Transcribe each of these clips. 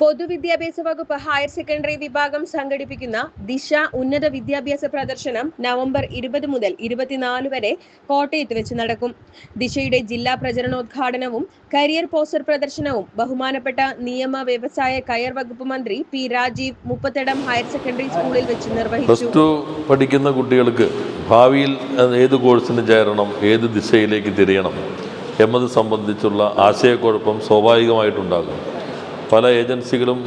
പൊതുവിദ്യാഭ്യാസ വകുപ്പ് higher secondary വിഭാഗം സംഘടിപ്പിക്കുന്ന ദിശ ഉന്നത വിദ്യാഭ്യാസ പ്രദർശനം നവംബർ ഇരുപത് മുതൽ ഇരുപത്തിനാല് വരെ കോട്ടയത്ത് വെച്ച് നടക്കും. ദിശയുടെ ജില്ലാ പ്രചരണോദ്ഘാടനവും കരിയർ പോസ്റ്റർ പ്രദർശനവും ബഹുമാനപ്പെട്ട നിയമ വ്യവസായ കയർ വകുപ്പ് മന്ത്രി P Rajeev Muppathadam higher secondary സ്കൂളിൽ വെച്ച് നിർവഹിച്ചു. പഠിക്കുന്ന കുട്ടികൾക്ക് ഭാവിയിൽ ഏത് കോഴ്സിന് ചേരണം ഏത് ദിശയിലേക്ക് തിരിയണം എന്നത് സംബന്ധിച്ചുള്ള ആശയക്കുഴപ്പം സ്വാഭാവികമായിട്ടുണ്ടാകും. പല ഏജൻസികളും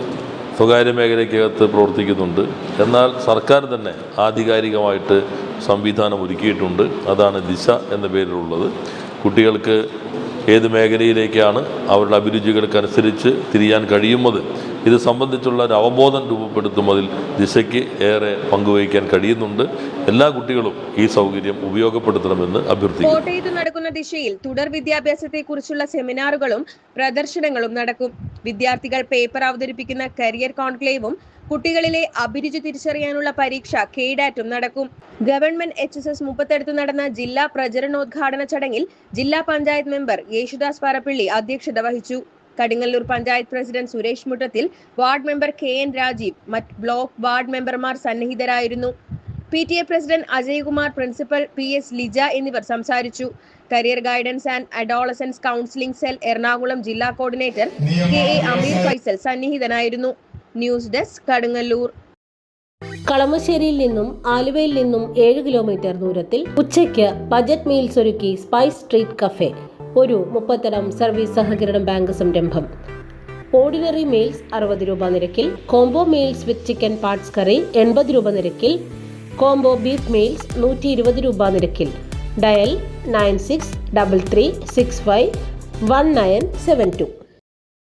സ്വകാര്യ മേഖലയ്ക്കകത്ത് പ്രവർത്തിക്കുന്നുണ്ട്. എന്നാൽ സർക്കാർ തന്നെ ആധികാരികമായിട്ട് സംവിധാനം ഒരുക്കിയിട്ടുണ്ട്. അതാണ് ദിശ എന്ന പേരിലുള്ളത്. കുട്ടികൾക്ക് ഏത് മേഖലയിലേക്കാണ് അവരുടെ അഭിരുചികൾക്കനുസരിച്ച് തിരിയാൻ കഴിയുന്നത് ഇത് സംബന്ധിച്ചുള്ള ഒരു അവബോധം രൂപപ്പെടുത്തുന്നതിൽ ദിശയ്ക്ക് ഏറെ പങ്കുവഹിക്കാൻ കഴിയുന്നുണ്ട്. എല്ലാ കുട്ടികളും ഈ സൗകര്യം ഉപയോഗപ്പെടുത്തണമെന്ന് അഭ്യർത്ഥിക്കുന്നു. കോട്ടയത്ത് നടക്കുന്ന ദിശയിൽ തുടർ വിദ്യാഭ്യാസത്തെക്കുറിച്ചുള്ള സെമിനാറുകളും പ്രദർശനങ്ങളും നടക്കും. വിദ്യാർത്ഥികൾ പേപ്പർ അവതരിപ്പിക്കുന്ന കരിയർ കോൺക്ലേവും കുട്ടികളിലെ അഭിരുചി തിരിച്ചറിയാനുള്ള പരീക്ഷ കേഡാറ്റും നടക്കും. ഗവൺമെന്റ് എച്ച് എസ് എസ് മുപ്പത്തെടുത്ത് നടന്ന ജില്ലാ പ്രചരണോദ്ഘാടന ചടങ്ങിൽ ജില്ലാ പഞ്ചായത്ത് മെമ്പർ യേശുദാസ് പാറപ്പള്ളി അധ്യക്ഷത വഹിച്ചു. കടിങ്ങല്ലൂർ panchayat president Suresh Muttathil ward member K N Rajeev മറ്റ് ബ്ലോക്ക് വാർഡ് മെമ്പർമാർ സന്നിഹിതരായിരുന്നു. P T A president Ajaykumar principal P S Lija എന്നിവർ സംസാരിച്ചു. Career guidance and adolescence counselling cell Ernakulam ജില്ലാ coordinator K A Ameer Faisal സന്നിഹിതനായിരുന്നു. News desk Kadungallur. കളമശ്ശേരിയിൽ നിന്നും ആലുവയിൽ നിന്നും ഏഴ് കിലോമീറ്റർ ദൂരത്തിൽ ഉച്ചയ്ക്ക് ബജറ്റ് മീൽസ് ഒരുക്കി സ്പൈസ് സ്ട്രീറ്റ് കഫേ. ഒരു മുപ്പത്തരം സർവീസ് സഹകരണ ബാങ്ക് സംരംഭം. ഓർഡിനറി മീൽസ് അറുപത് രൂപ നിരക്കിൽ combo meals with chicken parts curry എൺപത് രൂപ നിരക്കിൽ കോംബോ ബീഫ് മീൽസ് നൂറ്റി ഇരുപത് രൂപ നിരക്കിൽ. Dial nine six double three six five one nine seven two.